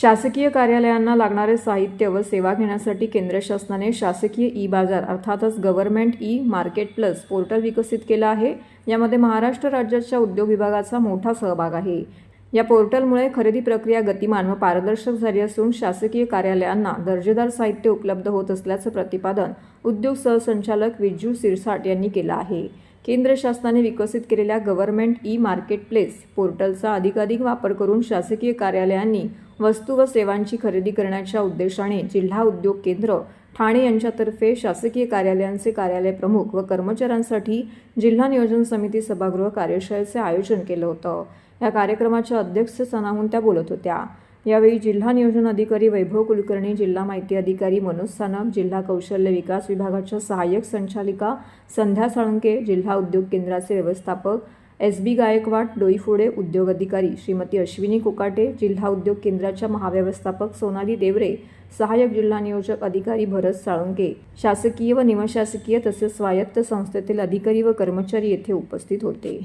शासकीय कार्यालयांना लागणारे साहित्य व सेवा घेण्यासाठी केंद्र शासनाने शासकीय ई बाजार अर्थातच government e market plus portal विकसित केलं आहे. यामध्ये महाराष्ट्र राज्याच्या उद्योग विभागाचा मोठा सहभाग आहे. या पोर्टलमुळे खरेदी प्रक्रिया गतिमान व पारदर्शक झाली असून शासकीय कार्यालयांना दर्जेदार साहित्य उपलब्ध होत असल्याचं प्रतिपादन उद्योग सहसंचालक विजू सिरसाट यांनी केलं आहे. केंद्र शासनाने विकसित केलेल्या गव्हर्नमेंट ई मार्केट प्लेस पोर्टलचा अधिकाधिक वापर करून शासकीय कार्यालयांनी वस्तू व सेवांची खरेदी करण्याच्या उद्देशाने जिल्हा उद्योग केंद्र ठाणे यांच्यातर्फे शासकीय कार्यालयांचे कार्यालय प्रमुख व कर्मचाऱ्यांसाठी जिल्हा नियोजन समिती सभागृह कार्यशाळेचे आयोजन केलं होतं. या कार्यक्रमाच्या अध्यक्षस्थानाहून त्या बोलत होत्या. यावेळी जिल्हा नियोजन अधिकारी वैभव कुलकर्णी जिल्हा माहिती अधिकारी मनोज सानप जिल्हा कौशल्य विकास विभागाच्या सहाय्यक संचालिका संध्या साळुंके जिल्हा उद्योग केंद्राचे व्यवस्थापक एस बी गायकवाड डोईफोडे उद्योग अधिकारी श्रीमती अश्विनी कोकाटे जिल्हा उद्योग केंद्राच्या महाव्यवस्थापक सोनाली देवरे सहाय्यक जिल्हा नियोजक अधिकारी भरत साळुंके शासकीय व निमशासकीय तसेच स्वायत्त संस्थेतील अधिकारी व कर्मचारी येथे उपस्थित होते.